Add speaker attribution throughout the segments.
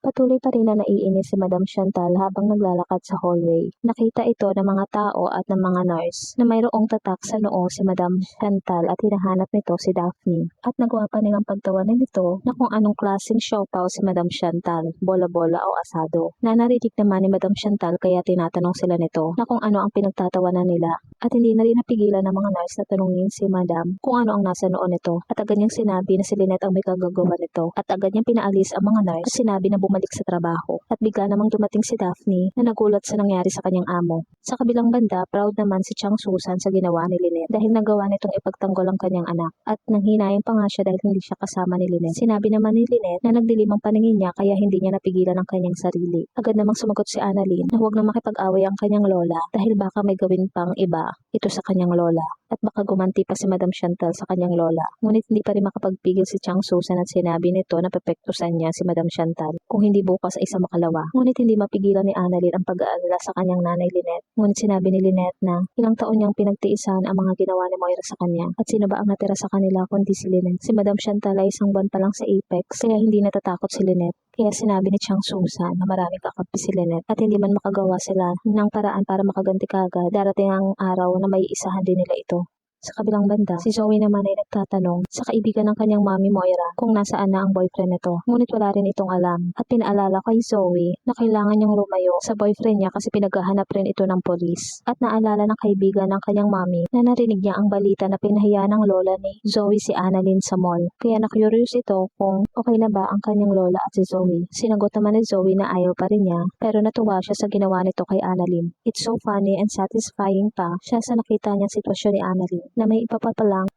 Speaker 1: Patuloy pa rin na naiinis si Madam Chantal habang naglalakad sa hallway. Nakita ito ng mga tao at ng mga nurse na mayroong tatak sa noo si Madam Chantal at hinahanap nito si Daphne. At nagawa pa nilang pagtawanan nito na kung anong klaseng siopaw si Madam Chantal, bola-bola o asado. Nanarinig naman ni Madam Chantal kaya tinatanong sila nito na kung ano ang pinagtatawanan nila. At hindi na rin napigilan ng mga nurse na tanungin si Madam kung ano ang nasa noo nito. At agad niyang sinabi na si Lynette ang may kagagawa nito. At agad niyang pinaalis ang mga nurse at sinabi na bumalik sa trabaho. At bigla namang dumating si Daphne na nagulat sa nangyari sa kanyang amo. Sa kabilang banda, proud naman si Chang Susan sa ginawa ni Lynette dahil nagawa nitong ipagtanggol ang kanyang anak. At nanghinayang pa nga siya dahil hindi siya kasama ni Lynette. Sinabi naman ni Lynette na nagdilim ang paningin niya kaya hindi niya napigilan ang kanyang sarili. Agad namang sumagot si Annalyn na huwag na makipag-away ang kanyang lola dahil baka may gawin pang iba ito sa kanyang lola. At baka gumanti pa si Madam Chantal sa kanyang lola. Ngunit hindi pa rin makapagpigil si Chang Susan at sinabi nito na pepektusan niya si Madam Chantal kung hindi bukas ay isa makalawa. Ngunit hindi mapigilan ni Annalyn ang pag-aalala sa kanyang nanay Lynette. Ngunit sinabi ni Lynette na ilang taon niyang pinagtiisan ang mga ginawa ni Moira sa kanya. At sino ba ang natira sa kanila kundi si Lynette? Si Madam Chantal ay isang buwan pa lang sa Apex kaya hindi natatakot si Lynette. Kaya sinabi ni Chang Susan na maraming kakampi si Lynette at hindi man makagawa sila ng paraan para makaganti kagad, darating ang araw na may isahan din nila ito. Sa kabilang banda, si Zoe naman ay nagtatanong sa kaibigan ng kanyang mami Moira kung nasaan na ang boyfriend nito. Ngunit wala rin itong alam at pinaalala kay Zoe na kailangan niyang lumayo sa boyfriend niya kasi pinaghahanap rin ito ng polis. At naalala ng kaibigan ng kanyang mami na narinig niya ang balita na pinahiya ng lola ni Zoe si Annalyn sa mall. Kaya na-curious ito kung okay na ba ang kanyang lola at si Zoe. Sinagot naman ni Zoe na ayaw pa rin niya pero natuwa siya sa ginawa nito kay Annalyn. It's so funny and satisfying pa siya sa nakita niyang sitwasyon ni Annalyn na may iba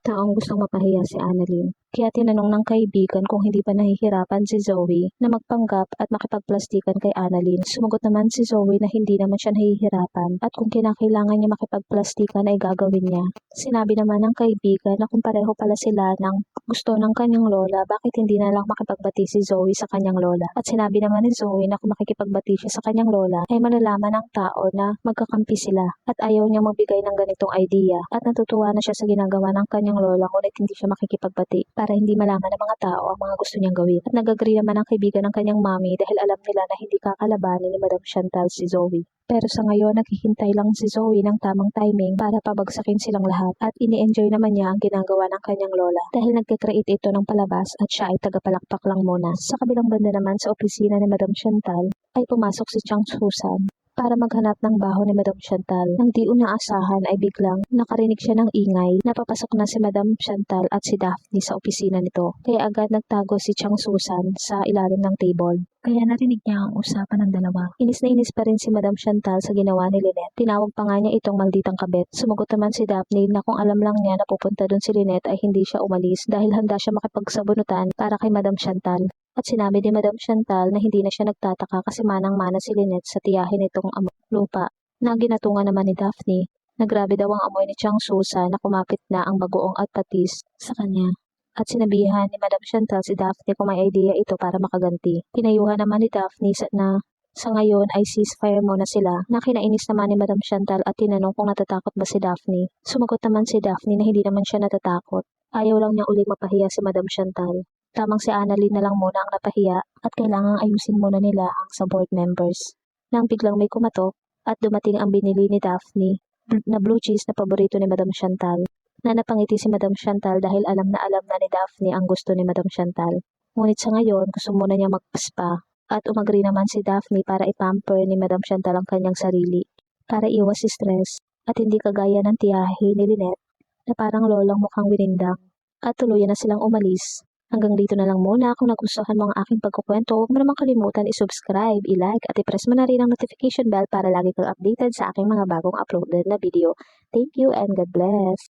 Speaker 1: taong gustong mapahiya si Annalyn. Kaya tinanong ng kaibigan kung hindi pa nahihirapan si Zoe na magpanggap at makipagplastikan kay Annalyn. Sumagot naman si Zoe na hindi naman siya nahihirapan at kung kinakailangan niya makipagplastikan ay gagawin niya. Sinabi naman ng kaibigan na kung pareho pala sila ng gusto ng kanyang lola, bakit hindi na lang makipagbati si Zoe sa kanyang lola? At sinabi naman ni Zoe na kung makikipagbati siya sa kanyang lola, ay malalaman ng tao na magkakampi sila at ayaw niya magbigay ng ganitong idea at natutuwa na siya sa ginagawa ng kanyang lola ngunit hindi siya makikipagbati para hindi malaman ng mga tao ang mga gusto niyang gawin. At nag-agree naman ang kaibigan ng kanyang mami dahil alam nila na hindi kakalabanin ni Madam Chantal si Zoe. Pero sa ngayon, naghihintay lang si Zoe ng tamang timing para pabagsakin silang lahat at ini-enjoy naman niya ang ginagawa ng kanyang lola dahil nagkakreate ito ng palabas at siya ay tagapalakpak lang muna. Sa kabilang banda naman sa opisina ni Madam Chantal ay pumasok si Chang Susan para maghanap ng baho ni Madam Chantal. Nang di unaasahan ay biglang nakarinig siya ng ingay na papasok na si Madam Chantal at si Daphne sa opisina nito. Kaya agad nagtago si Chang Susan sa ilalim ng table. Kaya narinig niya ang usapan ng dalawa. Inis na inis pa rin si Madam Chantal sa ginawa ni Lynette. Tinawag pa nga niya itong malditang kabet. Sumagot naman si Daphne na kung alam lang niya na pupunta doon si Lynette ay hindi siya umalis dahil handa siya makipagsabunutan para kay Madam Chantal. At sinabi ni Madam Chantal na hindi na siya nagtataka kasi manang-mana si Lynette sa tiyahin nitong lupa na ginatungan naman ni Daphne na grabe daw ang amoy ni Chang Susa na kumapit na ang bagoong at patis sa kanya. At sinabihan ni Madam Chantal si Daphne kung may idea ito para makaganti. Pinayuhan naman ni Daphne sa na sa ngayon ay ceasefire muna sila na kinainis naman ni Madam Chantal at tinanong kung natatakot ba si Daphne. Sumagot naman si Daphne na hindi naman siya natatakot. Ayaw lang niya uling mapahiya si Madam Chantal. Tamang si Annalyn na lang muna ang napahiya at kailangang ayusin muna nila ang sa board members. Nang biglang may kumatok at dumating ang binili ni Daphne na blue cheese na paborito ni Madam Chantal. Na napangiti si Madam Chantal dahil alam na alam na ni Daphne ang gusto ni Madam Chantal. Ngunit sa ngayon, gusto muna niya magpaspa at umagri naman si Daphne para ipamper ni Madam Chantal ang kanyang sarili para iwas si stress at hindi kagaya ng tiyahe ni Lynette na parang lolang mukhang winindang at tuluyan na silang umalis Hanggang dito na lang muna. Kung nagustuhan mo ang aking pagkukwento, huwag mo naman kalimutan i-subscribe, i-like, at i-press mo na rin ang notification bell para lagi kang updated sa aking mga bagong uploaded na video. Thank you and God bless!